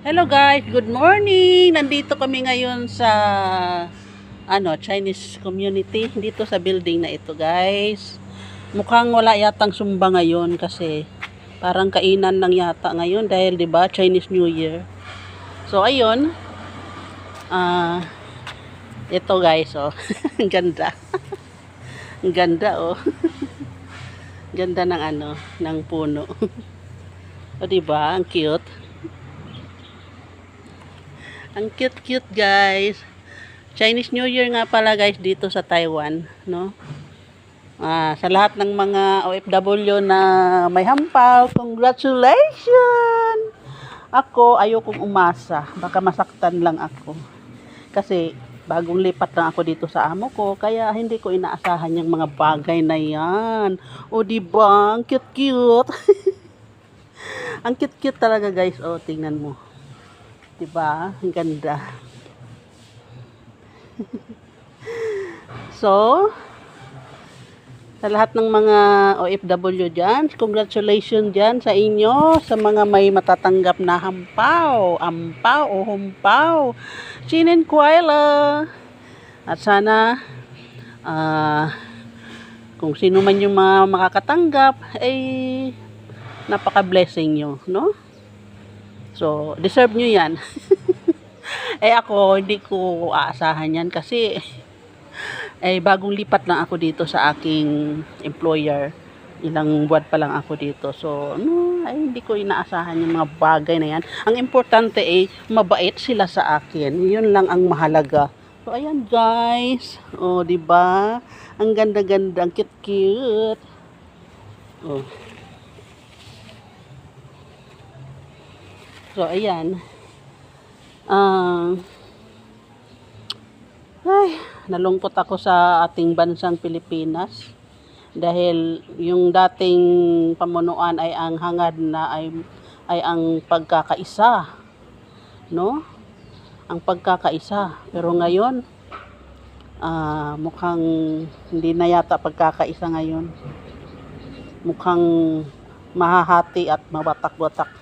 Hello guys, good morning. Nandito kami ngayon sa ano, Chinese community dito sa building na ito, guys. Mukhang wala yatang sumba ngayon kasi parang kainan lang yata ngayon dahil 'di ba Chinese New Year. So ayun. Ah ito guys, oh. Ang ganda. Ang ganda, oh. ganda ng ano, ng puno. o 'di ba? Ang cute. Ang cute-cute guys. Chinese New Year nga pala guys dito sa Taiwan, no? Ah, sa lahat ng mga OFW na may hampaw, congratulations! Ako, ayokong umasa. Baka masaktan lang ako. Kasi, bagong lipat lang ako dito sa amo ko, kaya hindi ko inaasahan yung mga bagay na yan. O, diba? Ang cute-cute. Ang cute-cute talaga guys. O, tingnan mo. Diba? Ang ganda. so, sa lahat ng mga OFW dyan, congratulations dyan sa inyo, sa mga may matatanggap na hampaw, ampaw o humpaw. Chinin Kuala. At sana, ah, kung sino man yung mga makakatanggap, ay napaka-blessing nyo, no? So, deserve nyo yan. eh ako, hindi ko aasahan yan kasi eh bagong lipat lang ako dito sa aking employer. Ilang buwan pa lang ako dito. So, no, ay hindi ko inaasahan yung mga bagay na yan. Ang importante ay mabait sila sa akin. Yun lang ang mahalaga. So, ayan guys. O, di ba? Ang ganda-ganda, ang cute-cute. Oh. So, ayan. Ah, ay, nalungkot ako sa ating bansang Pilipinas dahil yung dating pamunuan ay ang hangad na ay ay ang pagkakaisa no? Ang pagkakaisa. Pero ngayon ah, mukhang hindi na yata pagkakaisa ngayon. Mukhang mahahati at mabatak-batak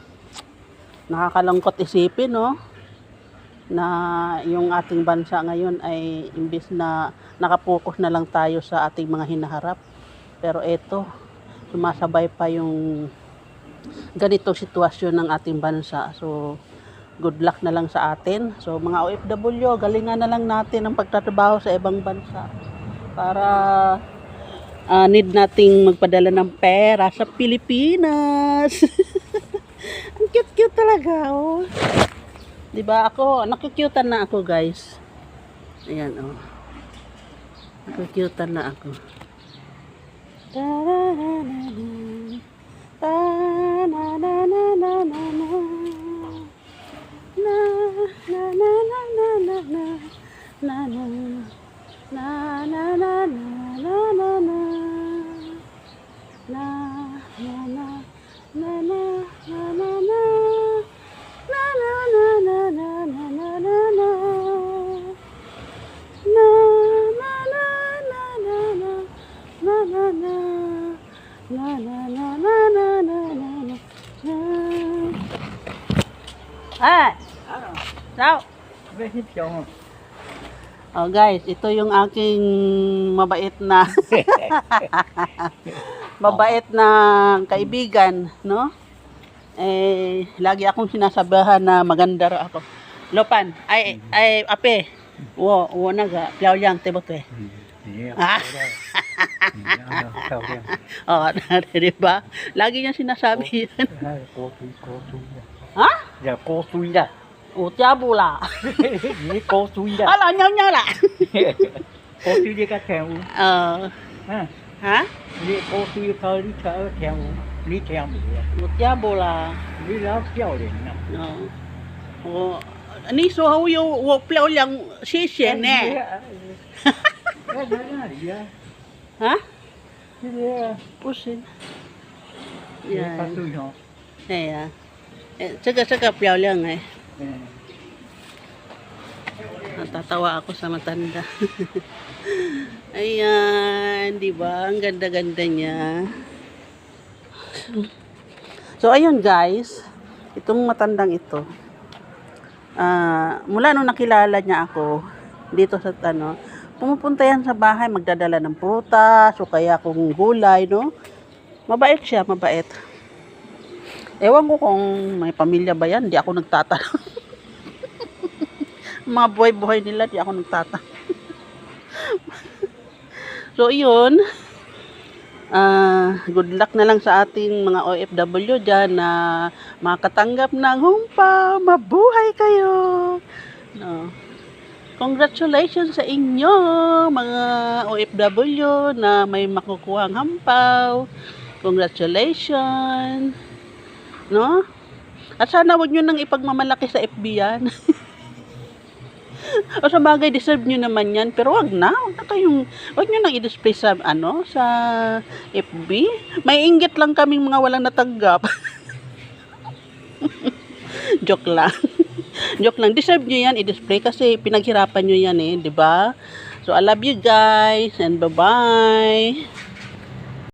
nakakalungkot isipin no na yung ating bansa ngayon ay imbis na nakapokus na lang tayo sa ating mga hinaharap. Pero eto, sumasabay pa yung ganitong sitwasyon ng ating bansa. So, good luck na lang sa atin. So, mga OFW, galingan na lang natin ang pagtatrabaho sa ibang bansa para ah, need nating magpadala ng pera sa Pilipinas. ang cute-cute talaga, oh. 'Di ba ako, nakikyutan na ako, guys. Ayan, oh. Nakikyutan na ako. Ta-ra-ra-ra-ra. Ta-na-na-na-na-na-na. Na, na, na, na, na, na, na. Na, na. Na, na, na, na, na, na, na. Na, na, Na na na na na na na na. Na. Ah! Sao? Oh guys, ito yung aking mabait na mabait na kaibigan, no? eh, lagi akong sinasabihan na maganda raw ako. Lopan, ay, ay, ape, wo, wo na ga, piao yang, tibot eh. Ah, oh, di ba? Lagi niya sinasabi yan. ha? Ya, kosuy na. Utya bula. Ni kosuy na. Ala, nyaw nyaw la. Kosuy di ka u. Ờ. Hả? Ni kosuy ka đi ka u Ni theo. Utya bula. Ni lao piao liền nè. Ờ. Ồ, ni số hầu yo wo piao liang xie xie nè. Cái đó là gì á? Ha? Hindi. Pusin. Yan. Ayan. Eh, saka-saka piyaw lang eh. Natatawa ako sa matanda. Ayan, di ba? Ang ganda-ganda niya. So, ayun guys. Itong matandang ito. Uh, mula nung nakilala niya ako, dito sa, ano, pumupunta yan sa bahay, magdadala ng prutas o kaya kung gulay, no? Mabait siya, mabait. Ewan ko kung may pamilya ba yan, di ako nagtatanong. Mga buhay-buhay nila, di ako nagtatanong. so, yun. Ah, good luck na lang sa ating mga OFW dyan na makatanggap ng humpa. Mabuhay kayo! No. Congratulations sa inyo, mga OFW na may makukuhang hampaw. Congratulations! No? At sana wag nyo nang ipagmamalaki sa FB yan. o sa bagay, deserve nyo naman yan. Pero wag na. Wag na kayong, wag nyo nang i-display sa, ano, sa FB. May inggit lang kaming mga walang natanggap. Joke lang. Joke lang. Deserve nyo yan i-display kasi pinaghirapan nyo yan eh. ba? So, I love you guys and bye-bye.